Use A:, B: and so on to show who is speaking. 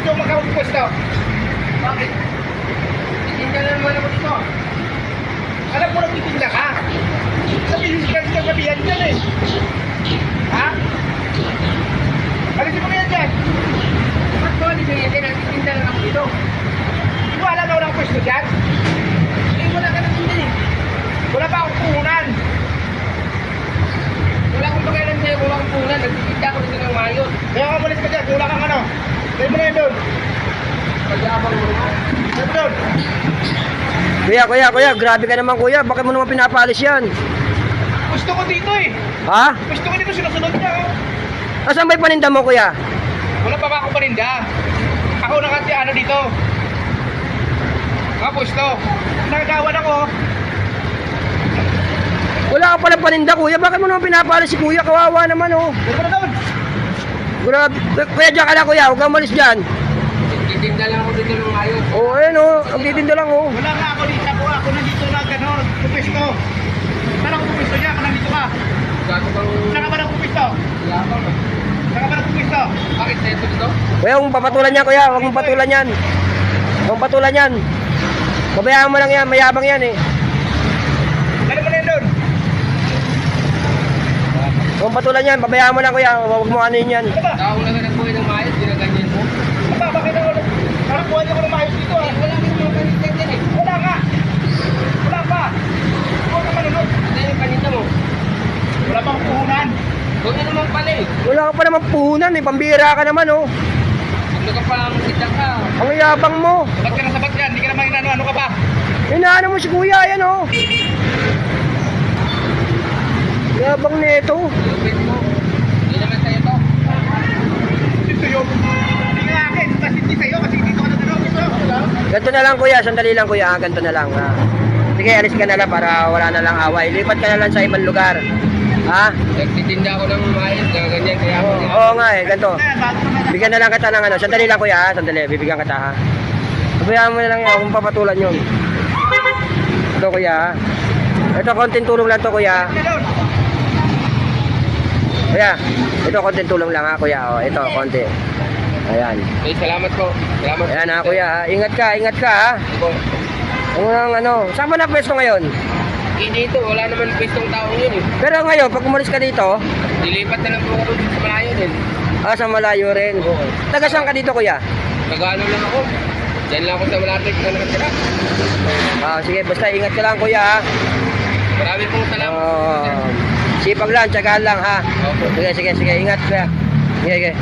A: dito magkakapwesto.
B: Bakit? Titinda na naman ako dito.
A: Alam mo nagtitinda ka. Sabihin ka sa gabihan dyan eh. Ha? Alisin mo na yan dyan.
B: Ba't ko hindi ganyan din? Nagtitinda lang ako dito.
A: Di mo alam na walang pwesto dyan?
B: Eh, wala ka nang tinda eh.
A: Wala pa akong puhunan.
B: Wala akong pakialam sa'yo kung akong punan. Nagtitinda ako dito ng maayos.
A: Kaya ka malis ka dyan. Wala kang ano. Dahil mo na doon. Doon.
C: Kuya, kuya, kuya, grabe ka naman kuya. Bakit mo naman pinapalis yan?
A: Gusto ko dito eh.
C: Ha?
A: Gusto ko dito sinusunod niya oh.
C: Asan ba yung paninda mo kuya?
A: Wala pa ba ako paninda? Ako na kasi ano dito. Mga pwesto. Nagagawan ako.
C: Wala ka pala paninda kuya. Bakit mo naman pinapalis si kuya? Kawawa naman oh.
A: Mo na doon.
C: Grabe. Kuya, dyan ka na kuya. Huwag kang malis dyan.
B: Nagtitinda lang ako dito ng maayos.
C: Oo, oh, ayun oh. Ang titinda lang oh.
A: Wala nga ako dito. Ako, ako nandito na gano'n. Pupisto. Saan ako pupisto niya? Ako nandito ka. Saan ka ba nagpupisto?
B: yabang ah?
A: Saan ka ba nagpupisto?
B: Bakit dito dito?
C: Kuya, huwag papatulan yan kuya. Huwag mong patulan yan. Huwag patulan yan. Pabayaan mo lang yan. Mayabang yan eh.
A: Dali mo na yan doon.
C: Mong patulan yan. Pabayaan mo lang kuya. Huwag mo ano yan.
A: Ano?
B: Tao na ka nagbuhay ng maayos, ginaganyan mo.
A: Ano ba? Bakit ako? Parang buhay niyo ko na maayos dito ah.
B: Eh, wala kang mga paninda dyan eh.
A: Wala nga. Wala pa. Huwag ka manunod.
B: Ano yung paninda mo?
A: Wala pang puhunan.
B: Huwag na naman pala eh.
C: Wala ka pa naman puhunan eh. Pambira ka naman oh.
B: Na ka pa ang kita ka.
C: Ang yabang mo.
A: Sabat ka na sabat yan. Hindi ka naman inano. Ano ka ba?
C: Inaano mo si kuya. Yan oh. Yabang nito.
B: Hindi naman sa'yo to.
A: Hindi sa'yo. Hindi nga akin. Kasi hindi sa'yo. Kasi na gano'n. Ito.
C: Ganito na lang kuya, sandali lang kuya, ganito na lang. Ha? Sige, alis ka na lang para wala na lang away. Lipat ka na lang sa ibang lugar. Ha?
B: Nagtitinda ako ng maayos, ginaganyan kaya ako.
C: Oo, oo nga eh,
A: naman.
C: Bigyan na lang kita ng ano, sandali lang kuya, ha? sandali, bibigyan kita ha. Sabayaan mo na lang kung papatulan yun. Ito kuya, ha? Ito, konting tulong lang to kuya. Kuya, ito konting tulong lang ha kuya. O, ito, konti. Ayan.
B: Eh, salamat po. Salamat.
C: Ayan ha kuya, ha? ingat ka, ingat ka ha.
B: Po.
C: Ano nang ano, saan mo na pwesto ngayon?
B: Eh, dito, wala naman pwestong taong yun eh.
C: Pero ngayon, pag umalis ka dito,
B: Dilipat na lang po ako dito sa malayo din.
C: Ah, sa malayo rin. Taga saan ka dito, kuya?
B: Nagano lang ako. Diyan lang ako sa Malate na nakatira.
C: Ah, sige, basta ingat ka lang, kuya. ha?
B: Marami pong salamat.
C: Oh, sipag lang, tsagaan lang, ha?
B: Opo.
C: Sige, sige, sige, ingat, kuya. Sige, sige.